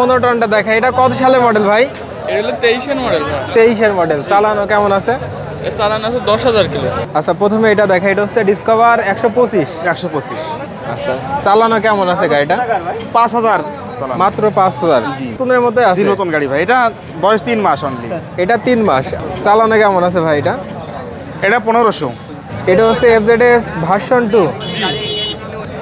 মনোটনটা দেখা এটা কত সালে মডেল ভাই? এটা হলো তেইশের মডেল ভাই। তেইশের মডেল চালানো কেমন আছে? চালান আছে দশ হাজার কিলো। আচ্ছা প্রথমে এটা দেখা এটা হচ্ছে ডিসকভার একশো পঁচিশ। একশো পঁচিশ। আচ্ছা চালানো কেমন আছে গাড়িটা? পাঁচ হাজার চালান। মাত্র পাঁচ হাজার। নতুনের মধ্যে জি আছে নতুন গাড়ি ভাই। এটা বয়স তিন মাস অনলি এটা তিন মাস। চালানো কেমন আছে ভাই এটা? এটা পনেরোশো। এটা হচ্ছে এফজেডএস ভার্সন টু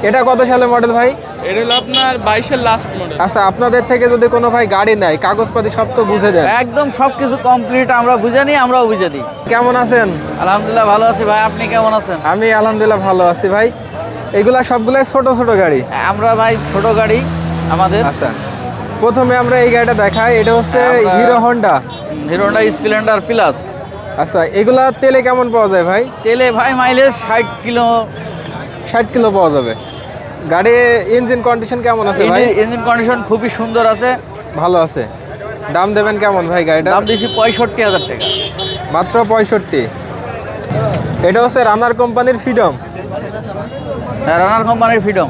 এটা কত সালে মডেল ভাই? এটা হলো আপনার বাইশের লাস্ট মডেল আচ্ছা আপনাদের থেকে যদি কোনো ভাই গাড়ি নেয় কাগজপাতি সব তো বুঝে দেন। একদম সব কিছু কমপ্লিট আমরা বুঝে নিই আমরাও বুঝে দিই। কেমন আছেন? আলহামদুলিল্লাহ ভালো আছি ভাই আপনি কেমন আছেন? আমি আলহামদুলিল্লাহ ভালো আছি ভাই। এগুলা সবগুলাই ছোট ছোট গাড়ি? আমরা ভাই ছোট গাড়ি আমাদের। আচ্ছা প্রথমে আমরা এই গাড়িটা দেখাই এটা হচ্ছে আমরা- হিরো হন্ডা। Splendor plus. আচ্ছা এগুলা তেলে কেমন পাওয়া যায় ভাই? তেলে ভাই মাইলেজ ষাট কিলো। ষাট কিলো পাওয়া যাবে। গাড়ি ইঞ্জিন কন্ডিশন কেমন আছে ভাই? ইঞ্জিন কন্ডিশন খুবই সুন্দর আছে। ভালো আছে। দাম দেবেন কেমন ভাই গাড়িটা দাম দিয়েছি পঁয়ষট্টি হাজার টাকা। মাত্র পঁয়ষট্টি। এটা হচ্ছে রানার কোম্পানির ফ্রিডম রানার কোম্পানির ফ্রিডম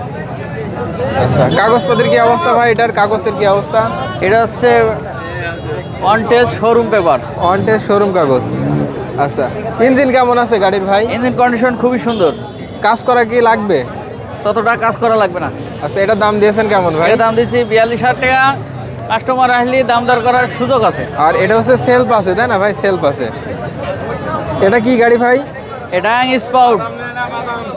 আচ্ছা কাগজপত্রের কি অবস্থা ভাই এটার? কাগজের কি অবস্থা? এটা হচ্ছে on test showroom paper on test showroom কাগজ। আচ্ছা ইঞ্জিন কেমন আছে গাড়ির ভাই? ইঞ্জিন কন্ডিশন খুবই সুন্দর। কাজ করা কি লাগবে? ততটা কাজ করা লাগবে না। আচ্ছা এটার দাম দিয়েছেন কেমন ভাই? এটা দাম দিয়েছি বিয়াল্লিশ হাজার টাকা। কাস্টমার আসলে দাম দর করার সুযোগ আছে। আর এটা হচ্ছে সেলফ আছে তাই না ভাই? সেলফ আছে। এটা কি গাড়ি ভাই? এটা স্পাউট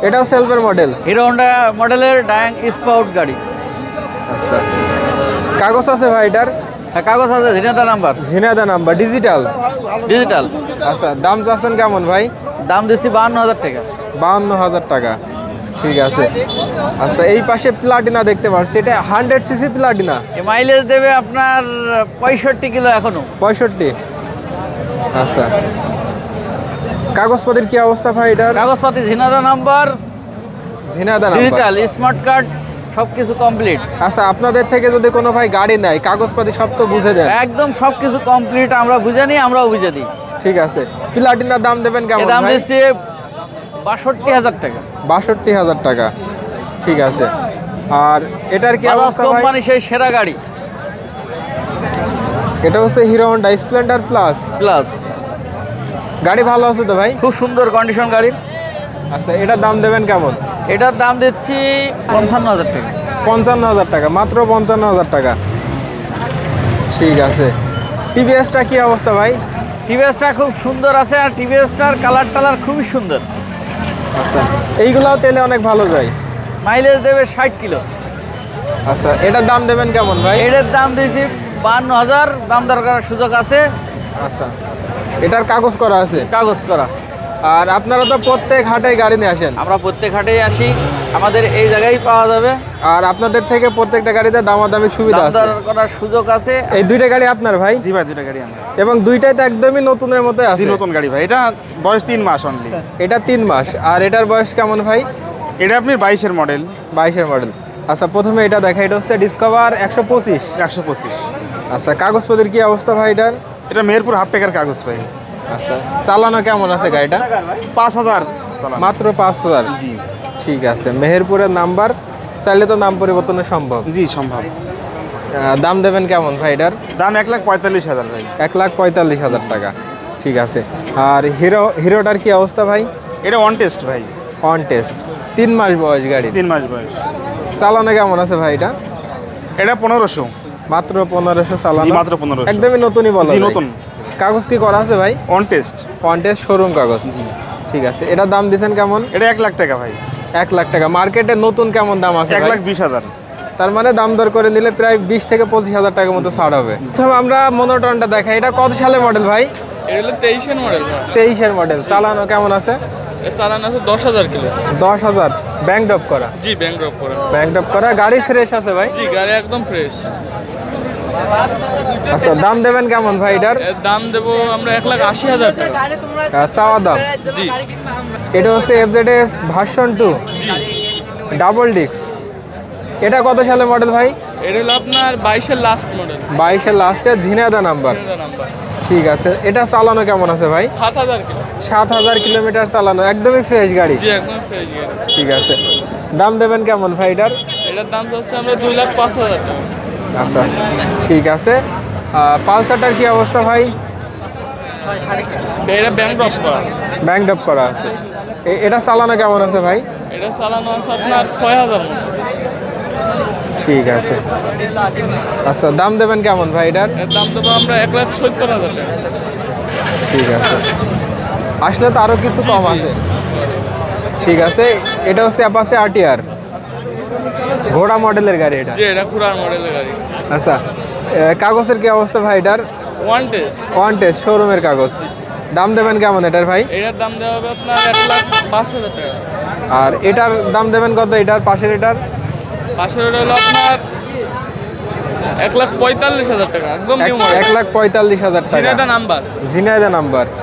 এটাও সেলফের মডেল হিরো হন্ডা মডেলের ডায়াং স্পাউট গাড়ি। আচ্ছা। কাগজ আছে ভাই এটার? হ্যাঁ, কাগজ আছে Jhenaidah number. Jhenaidah number digital digital আচ্ছা দাম চাচ্ছেন কেমন ভাই? দাম দিচ্ছি বাহান্ন হাজার টাকা। বাহান্ন হাজার টাকা। ঠিক আছে। আচ্ছা এই পাশে প্লাটিনা দেখতে পাচ্ছি এটা হান্ড্রেড সিসি প্লাটিনা মাইলেজ দেবে আপনার পঁয়ষট্টি কিলো এখনও। পঁয়ষট্টি। আচ্ছা। কাগজপাতির কি অবস্থা ভাই এটা কাগজপাতি Jhenaidah number Jhenaidah digital smart card সব কিছু কমপ্লিট আচ্ছা আপনাদের থেকে যদি কোনো ভাই গাড়ি নেয় কাগজপাতি সব তো বুঝে দেন একদম সব কিছু কমপ্লিট আমরা বুঝে নিই আমরাও বুঝে দিই। ঠিক আছে। প্লাটিনার দাম দেবেন কেমন দাম? দিচ্ছি বাষট্টি হাজার টাকা। বাষট্টি হাজার টাকা। ঠিক আছে। আর এটার কি কোম্পানি সেই সেরা গাড়ি। এটা হচ্ছে Hero Honda Splendor plus. Plus. গাড়ি ভালো আছে তো ভাই? খুব সুন্দর কন্ডিশন গাড়ি আচ্ছা এটার দাম দেবেন কেমন? এটার দাম দিচ্ছি পঞ্চান্ন হাজার টাকা। পঞ্চান্ন হাজার টাকা মাত্র পঞ্চান্ন হাজার টাকা। ঠিক আছে। টিভিএসটা কি অবস্থা ভাই? টিভিএসটা খুব সুন্দর আছে আর টিভিএসটার কালার টালার খুবই সুন্দর। আচ্ছা এইগুলাও তেলে অনেক ভালো যায়। মাইলেজ দেবে ষাট কিলো। আচ্ছা এটার দাম দেবেন কেমন ভাই? এটার দাম দিয়েছি বান্ন হাজার দাম দর করার সুযোগ আছে। আচ্ছা এটার কাগজ করা আছে? কাগজ করা। আর আপনারা তো প্রত্যেক হাটে গাড়ি নিয়ে আসেন? আমরা প্রত্যেক হাটেই আসি। আমাদের এই জায়গায় পাওয়া যাবে। আর আপনাদের থেকে প্রত্যেকটা গাড়িতে দামাদামি সুবিধা দাম আছে। দর করার সুযোগ আছে। এই দুইটা গাড়ি আপনার ভাই? জি ভাই দুইটা গাড়ি আমার। এবং দুইটাই তো একদমই নতুনের মতো জি আছে। নতুন গাড়ি ভাই। এটা বয়স তিন মাস অনলি এটা তিন মাস। আর এটার বয়স কেমন ভাই? এটা আপনি বাইশের মডেল বাইশের মডেল আচ্ছা প্রথমে এটা দেখা এটা হচ্ছে ডিসকভার একশো পঁচিশ। একশো পঁচিশ। আচ্ছা কাগজপত্রের কি অবস্থা ভাই এটার? এটা মেহেরপুর হাফ টাকার কাগজ ভাই। আচ্ছা চালানো কেমন আছে গাড়িটা? পাঁচ হাজার চালান। মাত্র পাঁচ হাজার। জি। ঠিক আছে। মেহেরপুরের নাম্বার চাইলে তো নাম পরিবর্তনের সম্ভব। জি সম্ভব। দাম দেবেন কেমন ভাই এটার দাম এক লাখ পঁয়তাল্লিশ হাজার ভাই। এক লাখ পঁয়তাল্লিশ হাজার টাকা। ঠিক আছে। আর হিরো হিরোটার কি অবস্থা ভাই? এটা অন টেস্ট ভাই। অন টেস্ট তিন মাস বয়স গাড়ি। তিন মাস বয়স। চালানো কেমন আছে ভাই এটা? এটা পনেরোশো। মাত্র পনেরোশো চালানো? মাত্র 1500 একদমই নতুনই বলা। নতুন। কাগজ কি করা আছে ভাই? On test on test showroom কাগজ। জি। ঠিক আছে। এটার দাম দিয়েছেন কেমন? এটা এক লাখ টাকা ভাই। এক লাখ টাকা। মার্কেটে নতুন কেমন দাম আছে এক লাখ বিশ হাজার। তার মানে দাম দর করে নিলে প্রায় বিশ থেকে পঁচিশ হাজার টাকার মতো ছাড় হবে। প্রথমে আমরা মনোটনটা দেখাই। এটা কত সালে মডেল ভাই? এটা হলো তেইশের মডেল তেইশের মডেল চালানো কেমন আছে? চালান আছে দশ হাজার কিলো। দশ হাজার। ব্যাংক ড্রপ করা? জি ব্যাংক ড্রপ করে। ব্যাংক ড্রপ করা। গাড়ি ফ্রেশ আছে ভাই? জি গাড়ি একদম ফ্রেশ আচ্ছা দাম দেবেন কেমন ভাই এটার? দাম দেবো আমরা এক লাখ আশি হাজার টাকা। চাওয়া দাম? জি। এটা হচ্ছে এফজেডএস ভার্সন টু জি। ডাবল ডিক্স এটা কত সালে মডেল ভাই? এটা হলো আপনার বাইশের লাস্ট মডেল বাইশের লাস্টে ঝিনাদা নাম্বার নাম্বার ঠিক আছে। এটা চালানো কেমন আছে ভাই? সাত হাজার সাত হাজার কিলোমিটার চালানো একদমই ফ্রেশ গাড়ি। জি একদম ফ্রেশ গাড়ি। ঠিক আছে। দাম দেবেন কেমন ভাই এটার? এটার দাম হচ্ছে আমরা দুই লাখ পাঁচ হাজার টাকা। আচ্ছা ঠিক আছে। পালসারটার কি অবস্থা ভাই? এটা ব্যাংক ড্রপ করা। ব্যাংক আপ করা আছে। এটা চালানো কেমন আছে ভাই? এটা চালানো আছে আপনার ছয় হাজার ঠিক আছে। আচ্ছা দাম দেবেন কেমন ভাই এটার? দাম দেবো আমরা এক লাখ সত্তর হাজার টাকা। ঠিক আছে। আসলে তো আরও কিছু কম আছে। ঠিক আছে এটা হচ্ছে অ্যাপাসে আরটিআর ঘোড়া মডেলের গাড়ি এটা? যে এটা খুরার মডেলের গাড়ি। আচ্ছা কাগজের কি অবস্থা ভাই এটার? ওয়ান টেস্ট ওয়ান টেস্ট শোরুমের কাগজ। দাম দেবেন কেমন এটার ভাই? এটার দাম দেওয়া হবে আপনার এক লাখ পাঁচ হাজার টাকা। আর এটার দাম দেবেন কত? এটার পাশের এটার? পাশের ওটা হলো আপনার এক লাখ পঁয়তাল্লিশ হাজার টাকা একদম এক- লাখ পঁয়তাল্লিশ হাজার টাকা। নাম্বার। ঝিনাইদা নাম্বার।